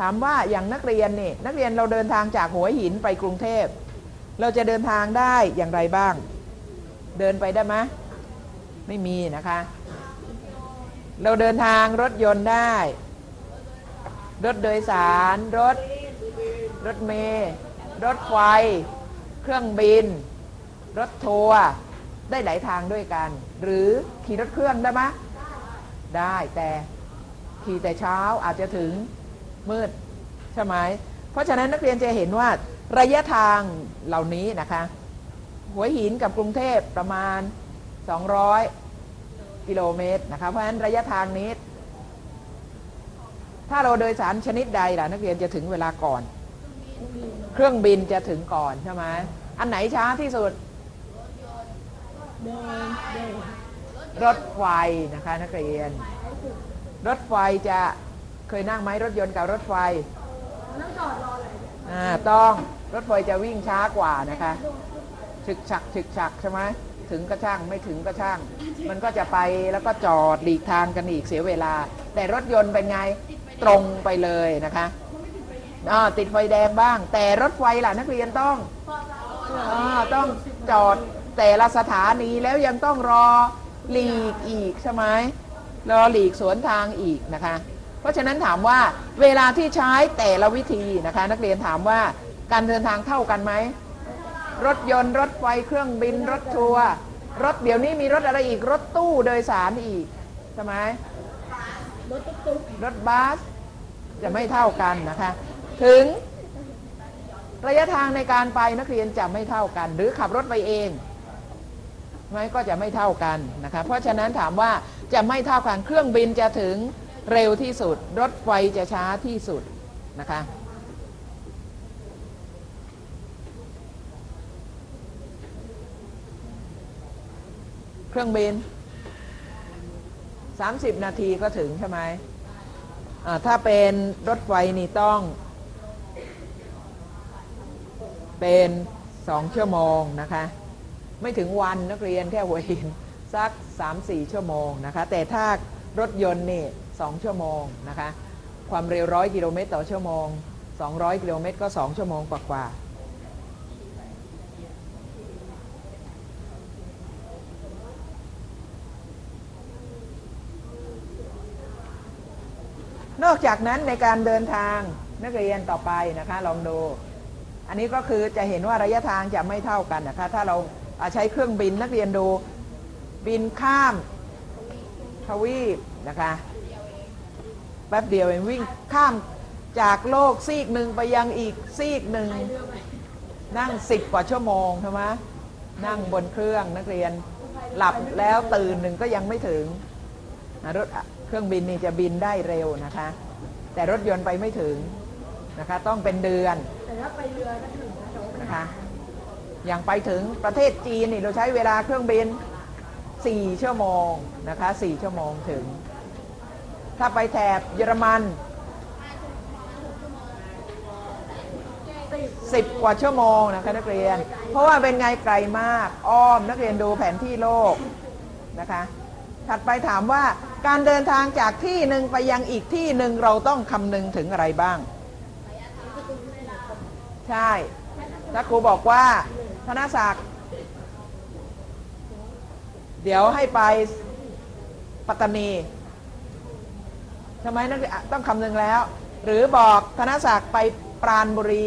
ถามว่าอย่างนักเรียนนี่นักเรียนเราเดินทางจากหัวหินไปกรุงเทพ เราจะเดินทางได้อย่างไรบ้าง เดินไปได้ไหมไม่มีนะคะ เราเดินทางรถยนต์ได้ รถโดยสาร รถ รถเมล์รถไฟ เครื่องบิน รถทัวร์ได้หลายทางด้วยกัน หรือขี่รถเครื่องได้ไหมได้แต่ขี่แต่เช้าอาจจะถึง มืดใช่ไหมเพราะฉะนั้นนักเรียนจะเห็นว่าระยะทางเหล่านี้นะคะ หัวหินกับกรุงเทพประมาณ 200 กิโลเมตรนะคะเพราะฉะนั้นระยะทางนี้ ถ้าเราโดยสารชนิดใดล่ะนักเรียนจะถึงเวลาก่อน เครื่องบินจะถึงก่อนใช่ไหมอันไหนช้าที่สุดเดินเดินรถไฟนะคะนักเรียน รถไฟจะ เคยนั่งไหมรถยนต์กับรถไฟต้องจอดรอเลยอ่าต้องรถไฟจะวิ่งช้ากว่านะคะฉึกฉักฉึกฉักใช่ไหมถึงก็ช่างไม่ถึงก็ช่าง มันก็จะไปแล้วก็จอดหลีกทางกันอีกเสียเวลา แต่รถยนต์เป็นไงตรงไปเลยนะคะอ่าติดไฟแดงบ้าง แต่รถไฟล่ะนักเรียนต้องอ่าต้องจอดแต่ละสถานีแล้วยังต้องรอหลีกอีกใช่ไหมรอหลีกสวนทางอีกนะคะ เพราะฉะนั้นถามว่าเวลาที่ใช้แต่ละวิธีนะคะ นักเรียนถามว่าการเดินทางเท่ากันไหม รถยนต์รถไฟเครื่องบิน รถทัวร์รถเดี๋ยวนี้มีรถอะไรอีกรถตู้โดยสารอีกใช่ไหมรถตุ๊กตุ๊กรถบัสจะไม่เท่ากันนะคะ ถึงระยะทางในการไปนักเรียนจะไม่เท่ากัน หรือขับรถไปเองไม่ก็จะไม่เท่ากันนะคะเพราะฉะนั้นถามว่าจะไม่เท่ากันเครื่องบินจะถึง เร็วที่สุด รถไฟจะช้าที่สุดนะคะเครื่องบิน 30 นาทีก็ถึงใช่ไหม ถ้าเป็นรถไฟนี่ต้อง เป็นสองชั่วโมงนะคะ ไม่ถึงวันนักเรียนแค่หัวหิน สัก 3-4 ชั่วโมงนะคะ แต่ถ้ารถยนต์นี่ สองชั่วโมงนะคะความเร็วร้อยกิโลเมตรต่อชั่วโมง 200 กิโลเมตรก็ 2 ชั่วโมงกว่าๆนอกจากนั้นในการเดินทางนักเรียนต่อไปนะคะลองดู อันนี้ก็คือจะเห็นว่าระยะทางจะไม่เท่ากันนะคะถ้าเราาใช้เครื่องบินนักเรียนดูบินข้ามทวีปนะคะ แป๊บเดียวเองวิ่งข้ามจากโลกซีกหนึ่งไปยังอีกซีกหนึ่งนั่งสิบกว่าชั่วโมงใช่ไหมนั่งบนเครื่องนักเรียนหลับแล้วตื่นหนึ่งก็ยังไม่ถึงรถเครื่องบินนี่จะบินได้เร็วนะคะ แต่รถยนต์ไปไม่ถึงนะคะ ต้องเป็นเดือนแต่ถ้าไปเรือก็ถึงนะแต่ว่าเป็นนะคะอย่างไปถึงประเทศจีนนี่เราใช้เวลาเครื่องบิน 4 ชั่วโมงนะคะ 4 ชั่วโมงถึง ถ้าไปแถบเยอรมัน10กว่าชั่วโมงนะคะนักเรียน เพราะว่าเป็นไงไกลมาก อ้อมนักเรียนดูแผนที่โลกนะคะ ถัดไปถามว่าการเดินทางจากที่หนึ่งไปยังอีกที่หนึ่งเราต้องคำนึงถึงอะไรบ้าง ใช่ถ้าครูบอกว่าธนศักดิ์เดี๋ยวให้ไปปัตตานี ทำไมนักเรียนต้องคำนึงแล้ว หรือบอกธนศักดิ์ไปปราณบุรี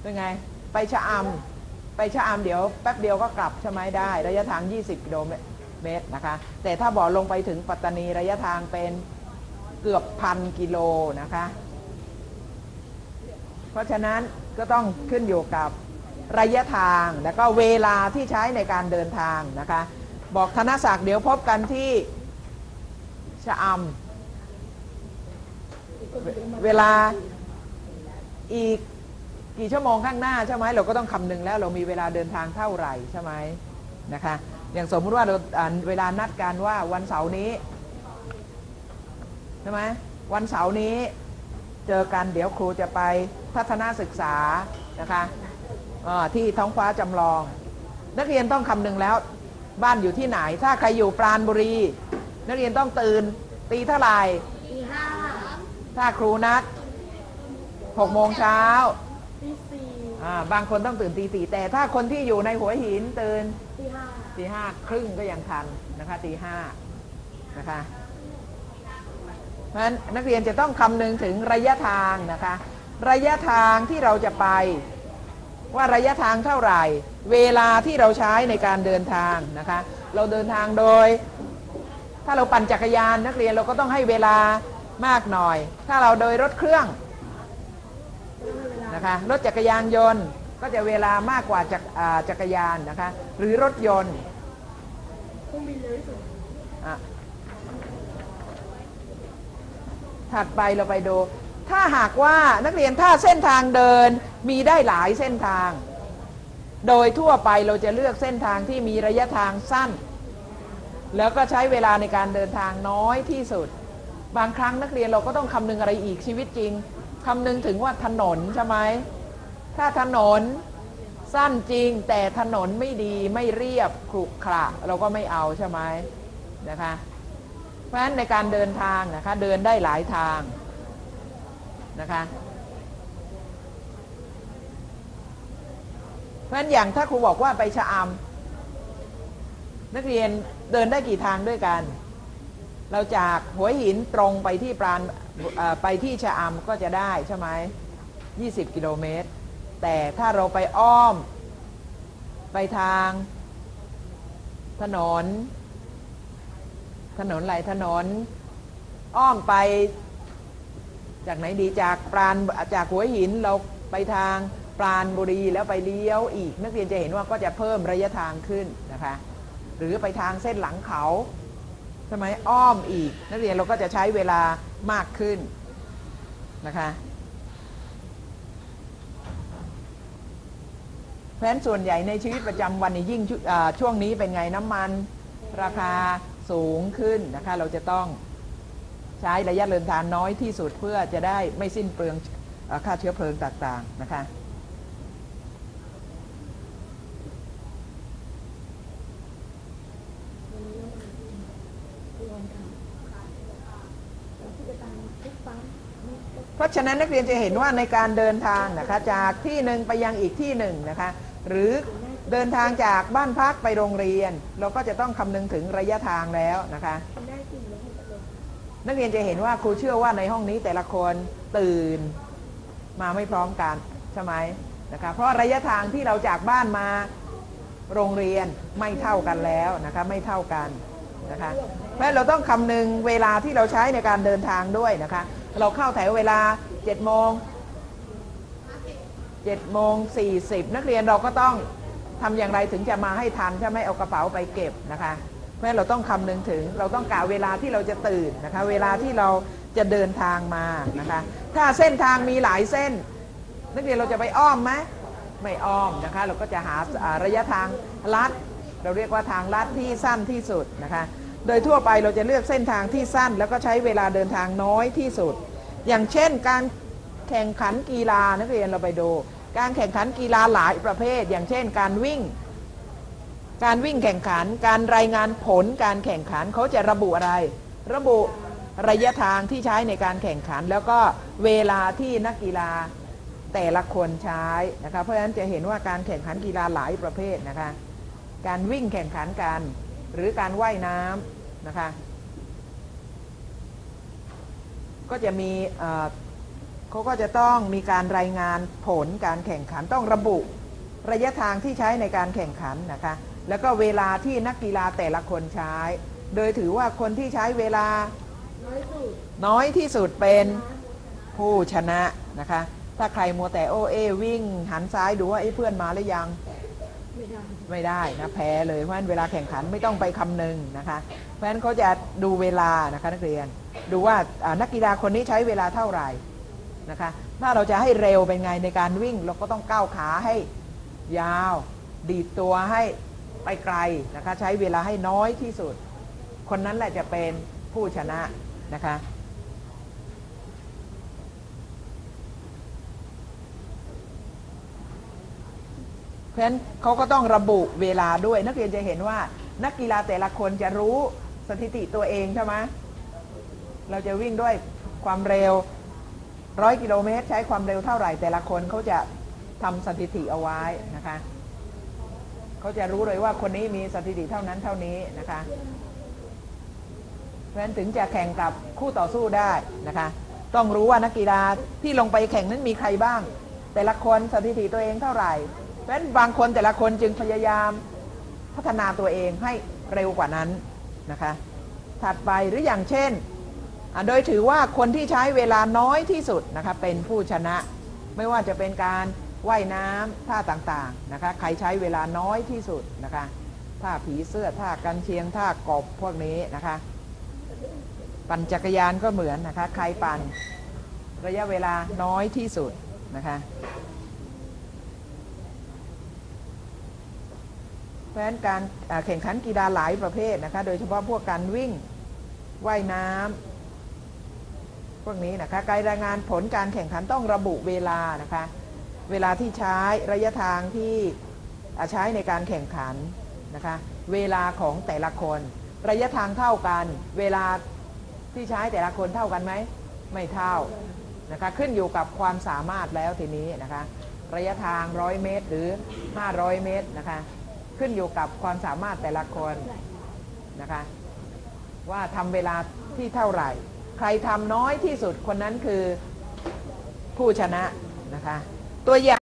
เป็นไง ไปชะอำไปชะอำเดี๋ยวแป๊บเดียวก็กลับใช่ไหมได้ ระยะทาง 20 กิโลเมตรนะคะ แต่ถ้าบอกลงไปถึงปัตตานีระยะทางเป็นเกือบพันกิโลนะคะ เพราะฉะนั้นก็ต้องขึ้นอยู่กับระยะทางแล้วก็เวลาที่ใช้ในการเดินทางนะคะ บอกธนศักดิ์เดี๋ยวพบกันที่ ชะอำเวเวลาอีกกี่ชั่วโมงข้างหน้าใช่ไหมเราก็ต้องคำนึงแล้วเรามีเวลาเดินทางเท่าไหร่ใช่ไหมนะคะอย่างสมมติว่าเราเวลานัดกันว่าวันเสาร์นี้ใช่ไหมวันเสาร์นี้เจอกันเดี๋ยวครูจะไปทัศนศึกษานะคะอ่าที่ท้องฟ้าจำลอง นักเรียนต้องคำนึงแล้วบ้านอยู่ที่ไหน ถ้าใครอยู่ปราณบุรี นักเรียนต้องตื่นตีเท่าไหร่ตีห้าถ้าครูนัดหกโมงเช้าตีสี่อ่าบางคนต้องตื่นตีสี่แต่ถ้าคนที่อยู่ในหัวหินตื่นตีห้าตีห้าครึ่งก็ยังทันนะคะตีห้านะคะเพราะฉะนั้นนักเรียนจะต้องคำนึงถึงระยะทางนะคะ ระยะทางที่เราจะไป ว่าระยะทางเท่าไหร่ เวลาที่เราใช้ในการเดินทางนะคะ เราเดินทางโดย ถ้าเราปั่นจักรยานนักเรียนเราก็ต้องให้เวลามากหน่อย ถ้าเราโดยรถเครื่องนะคะรถจักรยานยนต์ก็จะเวลามากกว่าจักรจักรยานนะคะหรือรถยนต์เครื่องบินเร็วที่สุดถัดไปเราไปดู ถ้าหากว่านักเรียนถ้าเส้นทางเดินมีได้หลายเส้นทาง โดยทั่วไปเราจะเลือกเส้นทางที่มีระยะทางสั้น แล้วก็ใช้เวลาในการเดินทางน้อยที่สุด บางครั้งนักเรียนเราก็ต้องคำนึงอะไรอีกชีวิตจริงคำนึงถึงว่าถนนใช่ไหมถ้าถนนสั้นจริงแต่ถนนไม่ดีไม่เรียบขรุขระเราก็ไม่เอาใช่ไหมนะคะ เพราะฉะนั้นในการเดินทางนะคะเดินได้หลายทางนะคะเพราะฉะนั้นอย่างถ้าครูบอกว่าไปชะอำนักเรียน เดินได้กี่ทางด้วยกัน เราจากหัวหินตรงไปที่ปราณไปที่ชะอำก็จะได้ใช่ไหม20 กิโลเมตร แต่ถ้าเราไปอ้อม ไปทาง ถนน ถนนไหลถนน อ้อมไป จากไหนดีจากปราณจากหัวหินเราไปทางปราณบุรีแล้วไปเลี้ยวอีก นักเรียนจะเห็นว่าก็จะเพิ่มระยะทางขึ้นนะคะ รือไปทางเส้นหลังเขาใช่ไหมอ้อมอีก นักเรียนเราก็จะใช้เวลามากขึ้นนะคะเพราะฉะนั้นส่วนใหญ่ในชีวิตประจำวันนี่ยิ่งชุอ่าช่วงนี้เป็นไงน้ำมันราคาสูงขึ้นนะคะเราจะต้องใช้ระยะเดินทางน้อยที่สุดเพื่อจะได้ไม่สิ้นเปลืองค่าเชื้อเพลิงต่างๆนะคะ วันนี้เรามาลองทำเราที่จะตามทุกปั๊มนี่ก็ เพ ราะฉะนั้นนักเรียนจะเห็นว่าในการเดินทางนะคะจากที่หนึ่งไปยังอีกที่หนึ่งนะคะหรือเดินทางจากบ้านพักไปโรงเรียน เราก็จะต้องคำนึงถึงระยะทางแล้วนะคะนักเรียนจะเห็นว่าครูเชื่อว่าในห้องนี้แต่ละคนตื่นมาไม่พร้อมกันใช่ไหมนะคะเพราะระยะทางที่เราจากบ้านมาโรงเรียนไม่เท่ากันแล้วนะคะไม่เท่ากันนะคะเพราะเราต้องคำนึงเวลาที่เราใช้ในการเดินทางด้วยนะคะ เราเข้าแถวเวลา7โมง7โมง40 นักเรียนเราก็ต้องทำอย่างไรถึงจะมาให้ทันใช่ไหมเอากระเป๋าไปเก็บนะคะ เพราะฉะนั้นเราต้องคำนึงถึงเราต้องกะเวลาที่เราจะตื่นนะคะ เวลาที่เราจะเดินทางมานะคะ ถ้าเส้นทางมีหลายเส้น นักเรียนเราจะไปอ้อมไหมไม่อ้อมนะคะ เราก็จะหาอ่าระยะทางลัด เราเรียกว่าทางลัดที่สั้นที่สุดนะคะ โดยทั่วไปเราจะเลือกเส้นทางที่สั้น แล้วก็ใช้เวลาเดินทางน้อยที่สุด อย่างเช่นการแข่งขันกีฬานักเรียนเราไปดู การแข่งขันกีฬาหลายประเภท อย่างเช่น การวิ่ง การวิ่งแข่งขัน การรายงานผลการแข่งขันเขาจะระบุอะไร ระบุระยะทางที่ใช้ในการแข่งขัน แล้วก็เวลาที่นักกีฬาแต่ละคนใช้นะคะเพราะฉะนั้นจะเห็นว่าการแข่งขันกีฬาหลายประเภทนะคะการวิ่งแข่งขันกัน หรือการว่ายน้ำนะคะ ก็จะมีเขาก็จะต้องมีการรายงานผลการแข่งขันต้องระบุระยะทางที่ใช้ในการแข่งขันนะคะ แล้วก็เวลาที่นักกีฬาแต่ละคนใช้ โดยถือว่าคนที่ใช้เวลาน้อยที่สุดเป็นผู้ชนะนะคะ ถ้าใครมัวแต่โอเอวิ่งหันซ้ายดูว่าเอ้เพื่อนมาหรือยัง ไม่ได้นะแพ้เลยเพราะฉะนั้นเวลาแข่งขันไม่ต้องไปคำนึงนะคะเพราะฉะนั้นเขาจะดูเวลานะคะนักเรียน ดูว่านักกีฬาคนนี้ใช้เวลาเท่าไหร่นะคะถ้าเราจะให้เร็วเป็นไงในการวิ่ง เราก็ต้องก้าวขาให้ยาว ดีดตัวให้ไปไกลนะคะใช้เวลาให้น้อยที่สุด คนนั้นแหละจะเป็นผู้ชนะนะคะ เพราะฉะนั้นเขาก็ต้องระบุเวลาด้วย นักเรียนจะเห็นว่า นักกีฬาแต่ละคนจะรู้สถิติตัวเองใช่ไหมเราจะวิ่งด้วยความเร็วร้อยกิโลเมตร ใช้ความเร็วเท่าไหร่ แต่ละคนเขาจะทำสถิติเอาไว้นะคะเขาจะรู้เลยว่าคนนี้มีสถิติเท่านั้นเท่านี้นะคะเพราะฉะนั้นถึงจะแข่งกับคู่ต่อสู้ได้นะคะ ต้องรู้ว่านักกีฬาที่ลงไปแข่งนั้นมีใครบ้าง แต่ละคนสถิติตัวเองเท่าไหร่ เพราะฉะนั้นบางคนแต่ละคนจึงพยายามพัฒนาตัวเองให้เร็วกว่านั้นนะคะ ถัดไปหรืออย่างเช่น โดยถือว่าคนที่ใช้เวลาน้อยที่สุดนะคะเป็นผู้ชนะ ไม่ว่าจะเป็นการว่ายน้ำท่าต่างๆนะคะ ใครใช้เวลาน้อยที่สุดนะคะท่าผีเสื้อท่ากันเชียงท่ากบพวกนี้นะคะ ปั่นจักรยานก็เหมือนนะคะ ใครปั่นระยะเวลาน้อยที่สุดนะคะ เพราะฉะนั้นการแข่งขันกีฬาหลายประเภทนะคะ โดยเฉพาะพวกการวิ่งว่ายน้ำพวกนี้นะคะการรายงานผลการแข่งขันต้องระบุเวลานะคะ เวลาที่ใช้ระยะทางที่ใช้ในการแข่งขันนะคะ เวลาของแต่ละคน ระยะทางเท่ากัน เวลาที่ใช้แต่ละคนเท่ากันไหม ไม่เท่านะคะ ขึ้นอยู่กับความสามารถแล้วทีนี้นะคะ ระยะทาง 100 เมตรหรือ 500 เมตรนะคะ ขึ้นอยู่กับความสามารถแต่ละคนนะคะ ว่าทำเวลาที่เท่าไหร่ ใครทำน้อยที่สุดคนนั้นคือผู้ชนะนะคะ ตัวอย่าง